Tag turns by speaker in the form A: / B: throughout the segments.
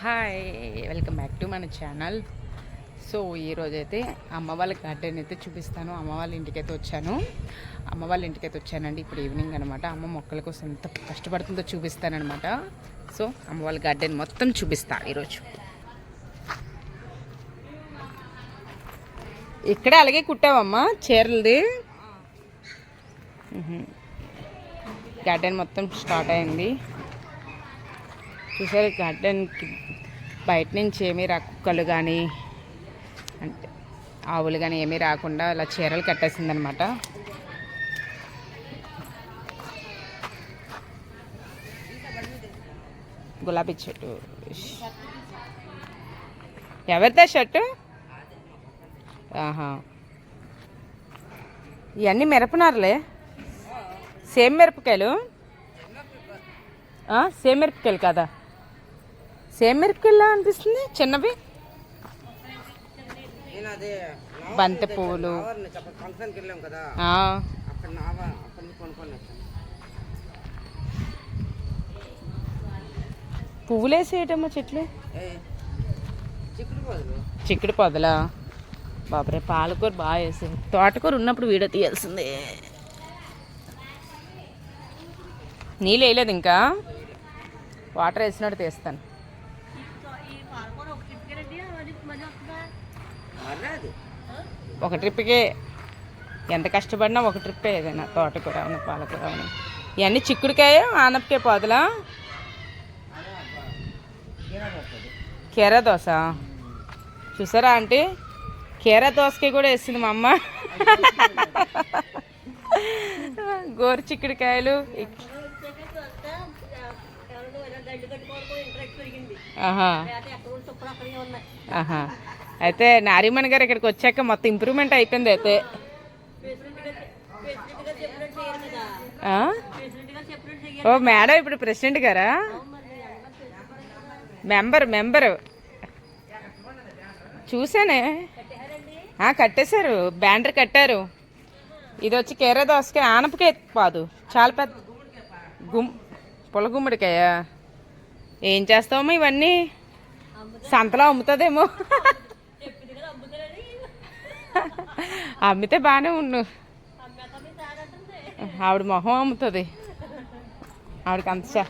A: Hi welcome back to మన channel. So ఈరోజైతే అమ్మ వాళ్ళ గార్డెన్ అయితే చూపిస్తాను. అమ్మ వాళ్ళ ఇంటికైతే వచ్చాను. అమ్మ వాళ్ళ ఇంటికైతే వచ్చానండి. ఇప్పుడు ఈవినింగ్ అనమాట అమ్మ మొక్కల కోసం ఎంత కష్టపడుతుందో చూపిస్తానమాట సో అమ్మ వాళ్ళ గార్డెన్ మొత్తం చూపిస్తా ఈరోజు. ఇక్కడ అలాగే కుట్టావమ్మా చీరలది. గార్డెన్ మొత్తం స్టార్ట్ అయింది. చూసారు గార్డెన్కి బయట నుంచి ఏమీ రా కుక్కలు కానీ అంటే ఆవులు కానీ ఏమీ రాకుండా ఇలా చీరలు కట్టేసిందనమాట గులాబీ చెట్టు. ఎవరిదా షర్టు? ఆహా. ఇవన్నీ మిరపనారులే? సేమ్ మిరపకాయలు? సేమ్ మిరపకాయలు కదా? సేమ్ మిరపకాయలా అనిపిస్తుంది? చిన్నవి? బంతి పువ్వులు పువ్వులు వేసేయటమ్మా చెట్లు?
B: ఏ? చిక్కుడు పోదులు.
A: చిక్కుడు పొదలా? బాబరే పాలకూర బాగా వేసేది. తోటకూర ఉన్నప్పుడు వీడియో తీయాల్సిందే. నీళ్ళు వేయలేదు ఇంకా? వాటర్ వేసినట్టు తీస్తాను. ఒక ట్రిప్కే ఎంత కష్టపడినా ఒక ట్రిప్పే ఏదైనా తోటకూర అవును పాలకూర అవును ఇవన్నీ చిక్కుడుకాయ ఆనపకాయ పొదలా? కీరా దోశ చూసారా ఆంటీ? కీరా దోసకాయ కూడా వేసింది మా అమ్మ. గోరు చిక్కుడుకాయలు ఆహా. ఆహా. అయితే నారిమణి గారు ఇక్కడికి వచ్చాక మొత్తం ఇంప్రూవ్మెంట్ అయిపోయింది అయితే. ఓ మేడం ఇప్పుడు ప్రెసిడెంట్ గారా? మెంబర్ మెంబరు చూసానే కట్టేశారు. బ్యానర్ కట్టారు. ఇది వచ్చి కేర దోసకాయ ఆనపకాయ పాదు. చాలా పెద్ద గుమ్ పులగుమ్మడికాయ? ఏం చేస్తామో ఇవన్నీ? సంతలో అమ్ముతుందేమో. అమ్మితే బాగానే ఉండు. ఆవిడ మొహం అమ్ముతుంది. ఆవిడకి అంత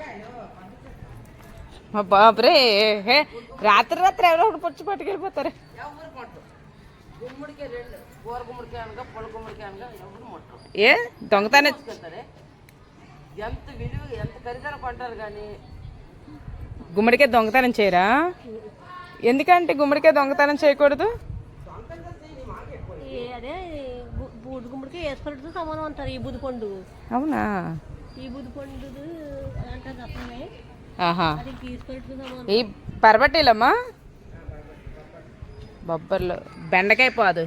A: మా బాబురే హే, రాత్రి రాత్రి ఎవరో ఒకటి పొచ్చి పట్టుకెళ్ళిపోతారు. ఏ దొంగతనం
B: తీసుకెళ్తారే? ఎంత విలువ ఎంత ఖరీదైన కొంటారు కానీ?
A: గుమ్మడికాయ దొంగతనం చేయరా? ఎందుకంటే గుమ్మడికాయ దొంగతనం చేయకూడదు
C: ఈ అదే గు- వేసుకున్నట్టు సమానం అంటారు. ఈ బుద్ధి పండు.
A: అవునా?
C: ఈ బుద్ధి పండు అంటారు తప్పనే
A: ఆహా.
C: అది తీసుకున్నట్టు సమానం
A: ఈ పరబట్టీలమ్మా బొబ్బర్లు. బెండకాయ పోదు.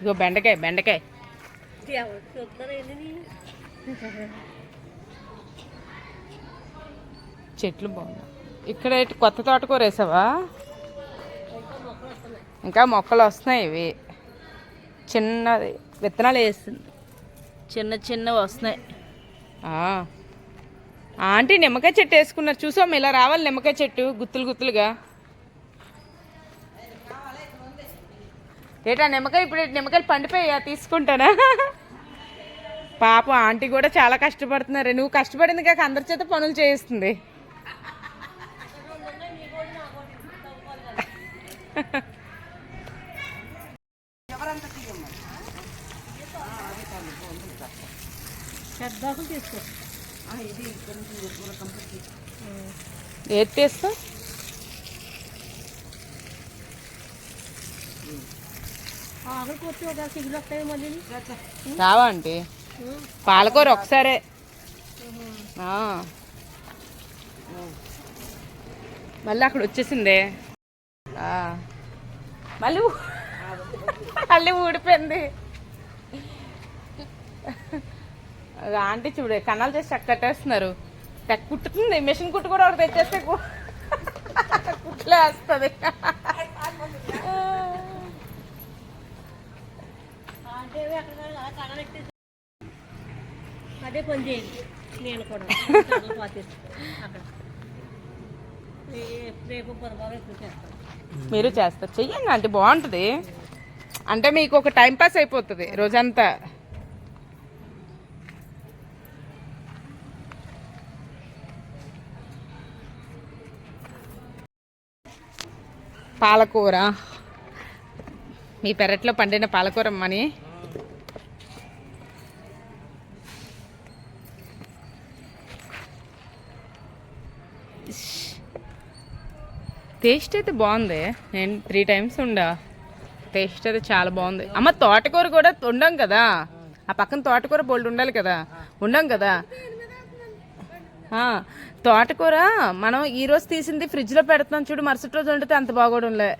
A: ఇగో బెండకాయ బెండకాయ. చెట్లు బాగున్నాయి. ఇక్కడ కొత్త తోటకూర వేసావా? ఇంకా మొక్కలు వస్తున్నాయి ఇవి. చిన్నది. విత్తనాలు వేస్తుంది. చిన్న చిన్నవి వస్తున్నాయి. ఆ. ఆంటీ నిమ్మకాయ చెట్టు వేసుకున్నారు. చూసాం ఇలా రావాలి నిమ్మకాయ చెట్టు గుత్తులు గుత్తులుగా. ఏటా నిమ్మకాయ ఇప్పుడు నిమ్మకాయలు పండిపోయా తీసుకుంటానా? పాపం ఆంటీ కూడా చాలా కష్టపడుతున్నారు. నువ్వు కష్టపడింది కాక అందరి చేత పనులు చేయిస్తుంది
B: ఎవరంతా తీయమ్మా
C: పెద్దాకులు తీసుకో.
A: ఏది తీస్తా
C: ఆకులు కొట్టి ఒక సిగ్గులు వస్తాయి మళ్ళీ.
A: రావా ఆంటీ? పాలకూర ఒకసారే. ఆ. మళ్ళీ అక్కడ వచ్చేసిందే. ఆ. మళ్ళీ మళ్ళీ ఊడిపోయింది. ఆంటీ చూడు కన్నాలు చేసి చక్క కట్టేస్తున్నారు కుట్టుతుంది మిషన్ కుట్టు కూడా ఒకటి తెచ్చేస్తే కు- కుట్లే వేస్తుంది
C: అంటే అక్కడ అలా కడలెట్టేసి అదే పని చేయండి. నేను కూడా రేపు
A: మీరు చేస్తారు. చెయ్యండి అంటే బాగుంటుంది. అంటే మీకు ఒక టైం పాస్ అయిపోతుంది రోజంతా. పాలకూర. మీ పెరట్లో పండిన పాలకూర అమ్మని టేస్ట్ అయితే బాగుంది. నేను త్రీ టైమ్స్ ఉండా. టేస్ట్ అయితే చాలా బాగుంది. అమ్మ తోటకూర కూడా ఉండం కదా. ఆ పక్కన తోటకూర బోల్డ్ ఉండాలి కదా. ఉండం కదా. తోటకూర మనం ఈ రోజు తీసింది ఫ్రిడ్జ్లో పెడతాం చూడు మరుసటి రోజు వండితే అంత బాగోడంలే.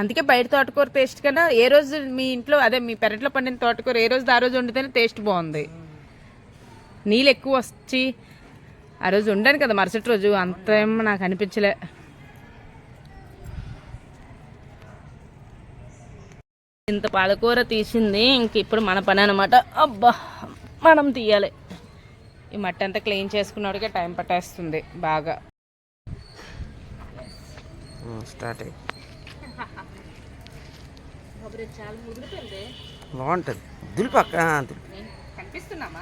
A: అందుకే బయట తోటకూర టేస్ట్ కన్నా ఏ రోజు మీ ఇంట్లో అదే మీ పెరట్లో పండిన తోటకూర ఏ రోజు ఆ రోజు వండితేనే టేస్ట్ బాగుంది. నీళ్ళు ఎక్కువ వచ్చి ఆ రోజు ఉండాను కదా మరుసటి రోజు అంత ఏమో నాకు అనిపించలే. ఇంత పాలకూర తీసింది ఇంక ఇప్పుడు మన పని అనమాట అబ్బా మనం తీయాలి. ఈ మట్టి అంతా క్లీన్ చేసుకున్నోడికే టైం పట్టేస్తుంది బాగా.
B: స్టార్ట్
A: చాలా
B: బాగుంటుంది.
A: కనిపిస్తున్నామా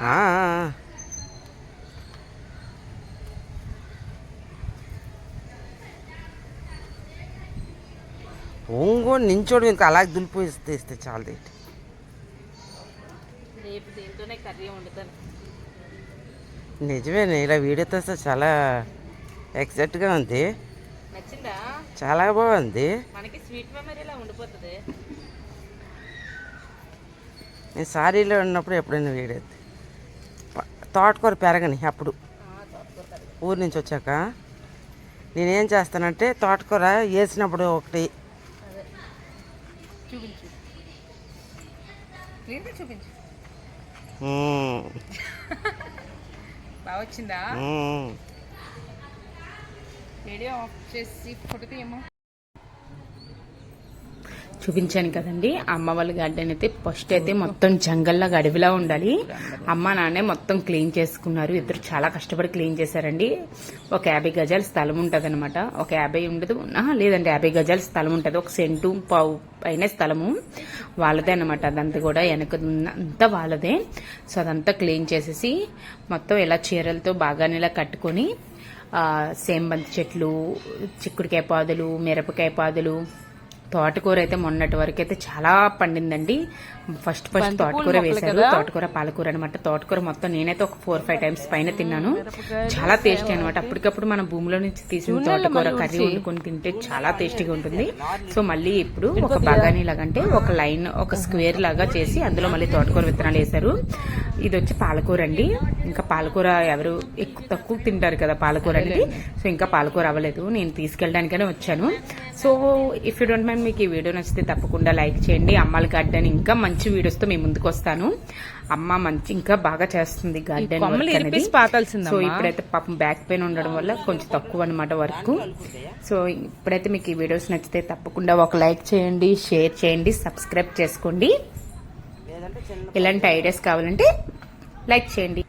B: ఒంగోని నించోడు ఇంకా అలాగే దులిపోయిస్తే ఇస్తే చాలా తింటే
A: రేపు దీంతోనే కర్రీ వండుతాను.
B: నిజమే ఇలా వీడియో తీస్తే చాలా ఎగ్జాక్ట్గా ఉంది. చాలా బాగుంది
A: మనకి స్వీట్ మెమరీలా ఉండిపోతుంది.
B: నేను సారీలో ఉన్నప్పుడు ఎప్పుడైనా వీడియో తోటకూర పెరగని అప్పుడు. ఊరి నుంచి వచ్చాక. నేనేం చేస్తానంటే తోటకూర వేసినప్పుడు ఒకటి.
A: చూపించు. చూపించు. బాగా వచ్చిందా. వీడియో ఆఫ్ చేసి ఫోటో తీయమ్మా చూపించాను కదండి. అమ్మ వాళ్ళ గార్డెన్ అయితే ఫస్ట్ అయితే మొత్తం జంగల్లా అడవిలా ఉండాలి. అమ్మ నాన్నే మొత్తం క్లీన్ చేసుకున్నారు. ఇద్దరు చాలా కష్టపడి క్లీన్ చేశారండి. ఒక యాభై గజాల స్థలం ఉంటుంది అనమాట ఒక యాభై ఉండదు. లేదండి యాభై గజాల స్థలం ఉంటుంది. ఒక సెంటు పావు పైన స్థలము. వాళ్ళదే అనమాట అదంతా కూడా వెనక అంతా వాళ్ళదే. సో అదంతా క్లీన్ చేసేసి మొత్తం ఇలా చీరలతో బాగానే ఇలా కట్టుకొని సేమ్ బంతి చెట్లు చిక్కుడుకాయ పాదులు మిరపకాయ పాదులు తోటకూర అయితే మొన్నటి వరకు అయితే చాలా పండిందండి. ఫస్ట్ ఫస్ట్ తోటకూర వేశారు. తోటకూర పాలకూర అనమాట తోటకూర మొత్తం నేనైతే ఒక ఫోర్ ఫైవ్ టైమ్స్ పైన తిన్నాను. చాలా టేస్టీ అనమాట అప్పటికప్పుడు మన భూమిలో నుంచి తీసిన తోటకూర కర్రీ వండుకొని తింటే చాలా టేస్టీగా ఉంటుంది. సో మళ్ళీ ఇప్పుడు ఒక బగానీ లాగా అంటే ఒక లైన్ ఒక స్క్వేర్ లాగా చేసి అందులో మళ్ళీ తోటకూర విత్తనాలు వేశారు. ఇది వచ్చి పాలకూర అండి. ఇంకా పాలకూర ఎవరు ఎక్కువ తక్కువ తింటారు కదా పాలకూర అనేది. సో ఇంకా పాలకూర అవ్వలేదు. నేను తీసుకెళ్ళడానికనే వచ్చాను. So if you don't mind మీకు ఈ వీడియో నచ్చితే తప్పకుండా లైక్ చేయండి. అమ్మాల గార్డెన్ ఇంకా మంచి వీడియోస్తో మేము ముందుకు వస్తాను. అమ్మ మంచి ఇంకా బాగా చేస్తుంది గార్డెన్ సో ఇప్పుడైతే పాపం బ్యాక్ పెయిన్ ఉండడం వల్ల కొంచెం తక్కువ అనమాట వర్క్. సో ఇప్పుడైతే మీకు ఈ వీడియోస్ నచ్చితే తప్పకుండా ఒక లైక్ చేయండి షేర్ చేయండి సబ్స్క్రైబ్ చేసుకోండి. ఇలాంటి ఐడియాస్ కావాలంటే లైక్ చేయండి.